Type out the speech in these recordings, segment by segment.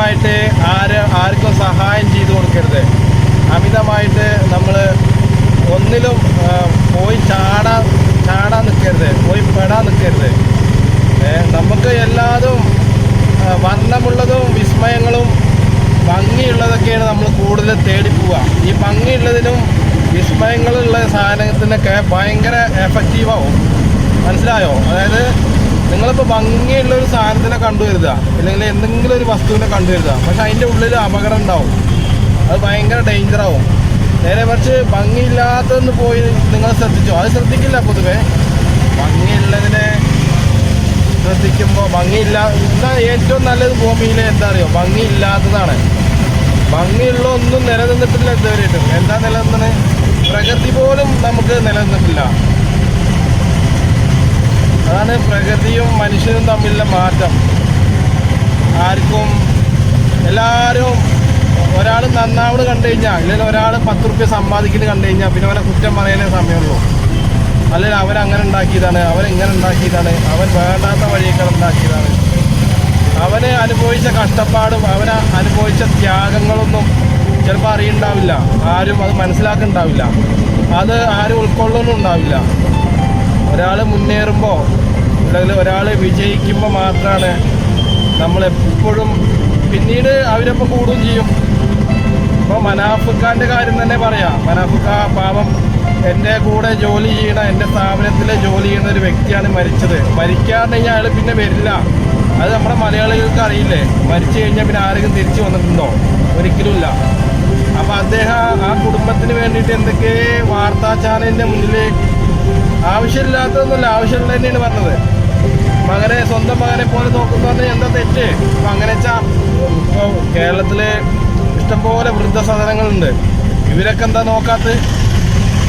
അമിതമായിട്ട് ആര് ആർക്കും സഹായം ചെയ്തു കൊടുക്കരുത്. അമിതമായിട്ട് നമ്മൾ ഒന്നിലും പോയി ചാടാൻ ചാടാൻ നിൽക്കരുത് പോയി പെടാൻ നിൽക്കരുത് നമുക്ക് എല്ലാതും വർണമുള്ളതും വിസ്മയങ്ങളും ഭംഗിയുള്ളതൊക്കെയാണ് നമ്മൾ കൂടുതൽ തേടി പോവുക. ഈ ഭംഗിയുള്ളതിനും വിസ്മയങ്ങളുള്ള സാധനത്തിനൊക്കെ ഭയങ്കര എഫക്റ്റീവാവും മനസ്സിലായോ? അതായത് നിങ്ങളിപ്പോൾ ഭംഗിയുള്ള ഒരു സാധനത്തിനെ കണ്ടുവരുക അല്ലെങ്കിൽ എന്തെങ്കിലും ഒരു വസ്തുവിനെ കണ്ടുവരുക പക്ഷെ അതിന്റെ ഉള്ളിൽ അപകടം ഉണ്ടാവും. അത് ഭയങ്കര ഡേഞ്ചർ ആവും. നേരെ മറിച്ച് ഭംഗിയില്ലാത്തതെന്ന് പോയി നിങ്ങൾ ശ്രദ്ധിച്ചോ? അത് ശ്രദ്ധിക്കില്ല പൊതുവേ. ഭംഗിയുള്ളതിനെ ശ്രദ്ധിക്കുമ്പോൾ ഭംഗിയില്ല എന്താ ഏറ്റവും നല്ലത് ഭൂമിയിൽ എന്താ അറിയോ? ഭംഗിയില്ലാത്തതാണ്. ഭംഗിയുള്ള ഒന്നും നിലനിന്നിട്ടില്ല ഇതുവരെയായിട്ടും. എന്താ നിലനിന്നത്? പ്രകൃതി പോലും നമുക്ക് നിലനിന്നിട്ടില്ല. അതാണ് പ്രകൃതിയും മനുഷ്യനും തമ്മിലുള്ള മാറ്റം. ആർക്കും എല്ലാവരും ഒരാൾ നന്നാവണ് കണ്ടു കഴിഞ്ഞാൽ അല്ലെങ്കിൽ ഒരാൾ പത്ത് റുപ്യ സമ്പാദിക്കുന്നത് കണ്ടു കഴിഞ്ഞാൽ പിന്നെ അവനെ കുറ്റം പറയാനേ സമയമുള്ളൂ. അല്ലെങ്കിൽ അവരങ്ങനെ ഉണ്ടാക്കിയതാണ് അവരിങ്ങനെ ഉണ്ടാക്കിയതാണ് അവൻ വേണ്ടാത്ത വഴിയൊക്കെ ഉണ്ടാക്കിയതാണ്. അവന് അനുഭവിച്ച കഷ്ടപ്പാടും അവന് അനുഭവിച്ച ത്യാഗങ്ങളൊന്നും ചിലപ്പോൾ അറിയുണ്ടാവില്ല. ആരും അത് മനസ്സിലാക്കുന്നുണ്ടാവില്ല അത് ആരും ഉൾക്കൊള്ളുന്നുണ്ടാവില്ല ഒരാൾ മുന്നേറുമ്പോൾ അല്ലെങ്കിൽ ഒരാൾ വിജയിക്കുമ്പോൾ മാത്രമാണ് നമ്മളെപ്പോഴും പിന്നീട് അവരൊപ്പം കൂടുകയും ചെയ്യും. ഇപ്പോൾ മനാഫുക്കാന്റെ കാര്യം തന്നെ പറയാം. മനാഫുക്ക പാവം എന്റെ കൂടെ ജോലി ചെയ്യണ എന്റെ സ്ഥാപനത്തിൽ ജോലി ചെയ്യുന്ന ഒരു വ്യക്തിയാണ് മരിച്ചത്. മരിക്കാതെ കഴിഞ്ഞാൽ അയാൾ പിന്നെ വരില്ല. അത് നമ്മുടെ മലയാളികൾക്ക് അറിയില്ലേ? മരിച്ചു കഴിഞ്ഞാൽ പിന്നെ ആരെങ്കിലും തിരിച്ചു വന്നിട്ടുണ്ടോ? ഒരിക്കലുമില്ല അപ്പോൾ അദ്ദേഹം ആ കുടുംബത്തിന് വേണ്ടിയിട്ട് എന്തൊക്കെ വാർത്താ ചാനലിന്റെ മുന്നിൽ ആവശ്യമില്ലാത്തതൊന്നുമില്ല ആവശ്യമുള്ള തന്നെയാണ് പറഞ്ഞത്. മകനെ സ്വന്തം മകനെ പോലെ നോക്കുന്നു പറഞ്ഞാൽ എന്താ തെറ്റ്? അപ്പൊ അങ്ങനെ വെച്ചാൽ ഇപ്പോൾ കേരളത്തിൽ ഇഷ്ടംപോലെ വൃദ്ധസദനങ്ങളുണ്ട്. ഇവരൊക്കെ എന്താ നോക്കാത്ത?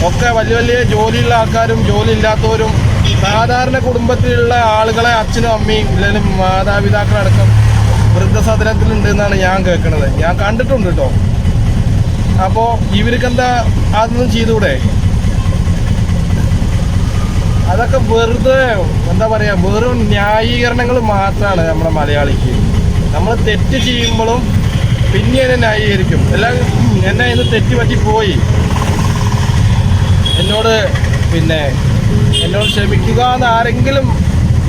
ഒക്കെ വലിയ വലിയ ജോലിയുള്ള ആൾക്കാരും ജോലി ഇല്ലാത്തവരും സാധാരണ കുടുംബത്തിലുള്ള ആളുകളെ അച്ഛനും അമ്മയും അല്ലെങ്കിൽ മാതാപിതാക്കളടക്കം വൃദ്ധസദനത്തിലുണ്ട് എന്നാണ് ഞാൻ കേൾക്കുന്നത് ഞാൻ കണ്ടിട്ടുണ്ട് കേട്ടോ അപ്പോൾ ഇവർക്ക് എന്താ അതൊന്നും ചെയ്തുകൂടെ? അതൊക്കെ വെറുതെ എന്താ പറയാ വെറും ന്യായീകരണങ്ങൾ മാത്രമാണ് നമ്മുടെ മലയാളിക്ക്. നമ്മൾ തെറ്റ് ചെയ്യുമ്പോഴും പിന്നെ എന്നെ ന്യായീകരിക്കും. എല്ലാം എന്നെ ഇന്ന് തെറ്റ് പറ്റി പോയി. എന്നോട് പിന്നെ എന്നോട് ക്ഷമിക്കുക എന്ന് ആരെങ്കിലും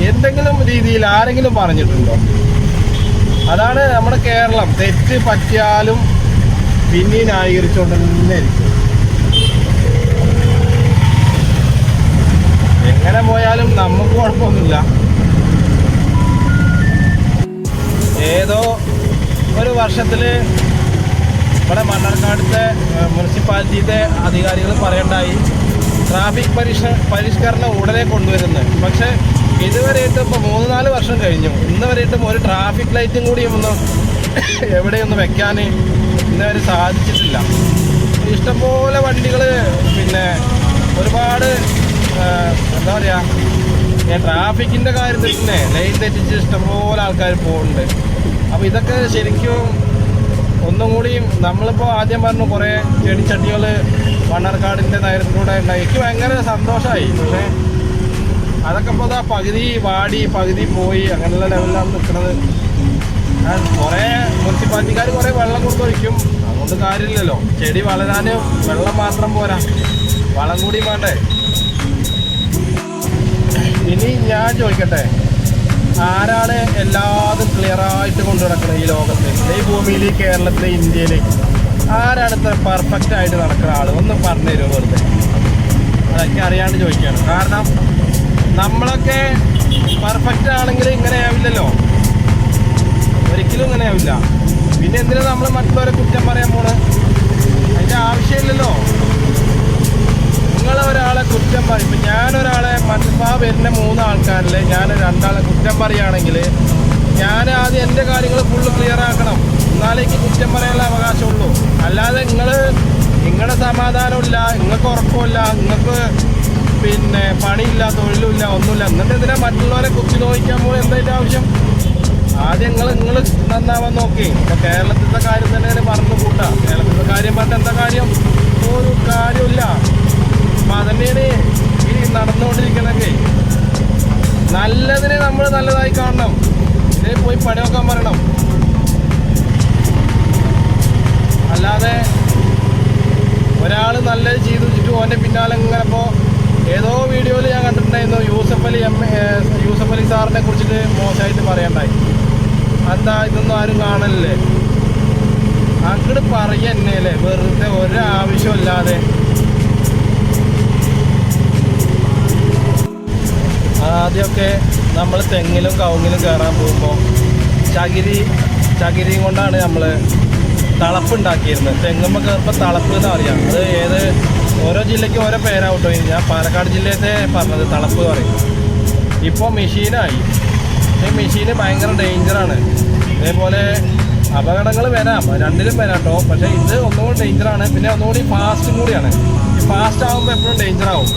എന്തെങ്കിലും രീതിയിൽ ആരെങ്കിലും പറഞ്ഞിട്ടുണ്ടോ? അതാണ് നമ്മുടെ കേരളം. തെറ്റ് പറ്റിയാലും പിന്നെ ന്യായീകരിച്ചുകൊണ്ട് തന്നെ ഇരിക്കും. എങ്ങനെ പോയാലും നമുക്ക് കുഴപ്പമൊന്നുമില്ല. ഏതോ ഒരു വർഷത്തിൽ ഇവിടെ മണ്ണാർക്കാടത്തെ മുനിസിപ്പാലിറ്റിയിലെ അധികാരികൾ പറയണ്ടായി. ട്രാഫിക് പരിഷ പരിഷ്കരണം ഉടനെ കൊണ്ടുവരുന്നത്. പക്ഷേ ഇതുവരെയായിട്ടും ഇപ്പോൾ മൂന്ന് നാല് വർഷം കഴിഞ്ഞു. ഇന്ന് ഒരു ട്രാഫിക് ലൈറ്റും കൂടി ഒന്ന് എവിടെയൊന്നും വെക്കാൻ ഇന്നുവരെ സാധിച്ചിട്ടില്ല. ഇഷ്ടംപോലെ വണ്ടികൾ പിന്നെ ഒരുപാട് എന്താ പറയുക ട്രാഫിക്കിന്റെ കാര്യത്തിൽ തന്നെ ലൈൻ തെറ്റിച്ച് ഇഷ്ടംപോലെ ആൾക്കാർ പോകുന്നുണ്ട് അപ്പോൾ ഇതൊക്കെ ശരിക്കും ഒന്നും കൂടിയും നമ്മളിപ്പോൾ ആദ്യം പറഞ്ഞു കുറേ ചെടിച്ചട്ടികൾ മണ്ണാർക്കാടിന്റെ നഗരത്തിലൂടെ ഉണ്ടായി. എനിക്ക് ഭയങ്കര സന്തോഷമായി പക്ഷേ അതൊക്കെ ഇപ്പോൾ ആ പകുതി വാടി പകുതി പോയി അങ്ങനെയുള്ള ലെവലിലാണ് നിൽക്കുന്നത് കുറേ മുനിസിപ്പാലിറ്റിക്കാർ കുറേ വെള്ളം കൊടുത്തൊഴിക്കും അതുകൊണ്ട് കാര്യമില്ലല്ലോ. ചെടി വളരാനും വെള്ളം മാത്രം പോരാ. വളം കൂടി വേണ്ടേ. ഞാൻ ചോദിക്കട്ടെ? ആരാണ് എല്ലാതും ക്ലിയർ ആയിട്ട് കൊണ്ടു നടക്കുന്നത് ഈ ലോകത്ത്? ഈ ഭൂമിയിൽ കേരളത്തിൽ ഇന്ത്യയിൽ ആരാണ് ഇത്ര പെർഫെക്റ്റ് ആയിട്ട് നടക്കുന്ന ആൾ ഒന്ന് പറഞ്ഞു തരുമോ വെറുതെ? അതൊക്കെ അറിയാണ്ട് ചോദിക്കുകയാണ് കാരണം നമ്മളൊക്കെ പെർഫെക്റ്റ് ആണെങ്കിൽ ഇങ്ങനെ ആവില്ലല്ലോ? ഒരിക്കലും ഇങ്ങനെ ആവില്ല. പിന്നെ എന്തിനാ നമ്മൾ മറ്റുള്ളവരെ കുറ്റം പറയാൻ ഞാൻ ആദ്യം എന്റെ കാര്യങ്ങൾ ഫുള്ള് ക്ലിയർ ആക്കണം. എന്നാലേക്ക് കുറ്റം പറയാനുള്ള അവകാശമുള്ളൂ. അല്ലാതെ നിങ്ങൾ നിങ്ങളുടെ സമാധാനമില്ല നിങ്ങൾക്ക് ഉറക്കമില്ല നിങ്ങൾക്ക് പിന്നെ പണിയില്ല തൊഴിലില്ല ഒന്നുമില്ല. എന്നിട്ട് എന്തിനാ മറ്റുള്ളവരെ കുറിച്ച് നോക്കിക്കാൻ പോലും എന്തായിട്ട് ആവശ്യം? ആദ്യം നിങ്ങൾ നിങ്ങൾ നന്നാവാൻ നോക്കി. ഇപ്പം കേരളത്തിലത്തെ കാര്യം തന്നെ പറഞ്ഞു കൂട്ടാം. കേരളത്തിലത്തെ കാര്യം പറഞ്ഞ എന്താ കാര്യം? ഒരു കാര്യമില്ല അപ്പം അതന്നെയാണ് ഈ നടന്നുകൊണ്ടിരിക്കണമെങ്കിൽ നല്ലതിനെ നമ്മൾ നല്ലതായി കാണണം. പോയി പണിയൊക്കാൻ പറയണം അല്ലാതെ ഒരാൾ നല്ലത് ചെയ്തു വെച്ചിട്ട് ഓന്റെ പിന്നാലെ ഇങ്ങനെ ഇപ്പോൾ ഏതോ വീഡിയോയിൽ ഞാൻ കണ്ടിട്ടുണ്ടായിരുന്നു യൂസഫ് അലി എം യൂസഫ് അലി സാറിനെ കുറിച്ചിട്ട് മോശമായിട്ട് പറയണ്ടായി. എന്താ ഇതൊന്നും ആരും കാണല്ലേ അങ്ങോട്ട് പറയന്നേലേ വെറുതെ ഒരാവശ്യമില്ലാതെ ആദ്യമൊക്കെ നമ്മൾ തെങ്ങിലും കവുങ്ങിലും കയറാൻ പോകുമ്പോൾ ചകിരി ചകിരിയും കൊണ്ടാണ് നമ്മൾ തളപ്പുണ്ടാക്കിയിരുന്നത്. തെങ്ങുമ്പോൾ കയറുമ്പോൾ തളപ്പ് എന്ന് പറയാം? അത് ഏത് ഓരോ ജില്ലയ്ക്കും ഓരോ പേരാവട്ടോ. ഞാൻ പാലക്കാട് ജില്ലയിലത്തെ പറഞ്ഞത് തളപ്പ് പറയും. ഇപ്പോൾ മെഷീനായി. ഈ മെഷീന് ഭയങ്കര ഡേഞ്ചറാണ് അതേപോലെ അപകടങ്ങൾ വരാം. രണ്ടിലും വരാം കേട്ടോ പക്ഷേ ഇത് ഒന്നുകൂടി ഡേഞ്ചറാണ് പിന്നെ ഒന്നുകൂടി ഫാസ്റ്റും കൂടിയാണ്. ഈ ഫാസ്റ്റ് ആകുമ്പോൾ എപ്പോഴും ഡേഞ്ചർ ആവും.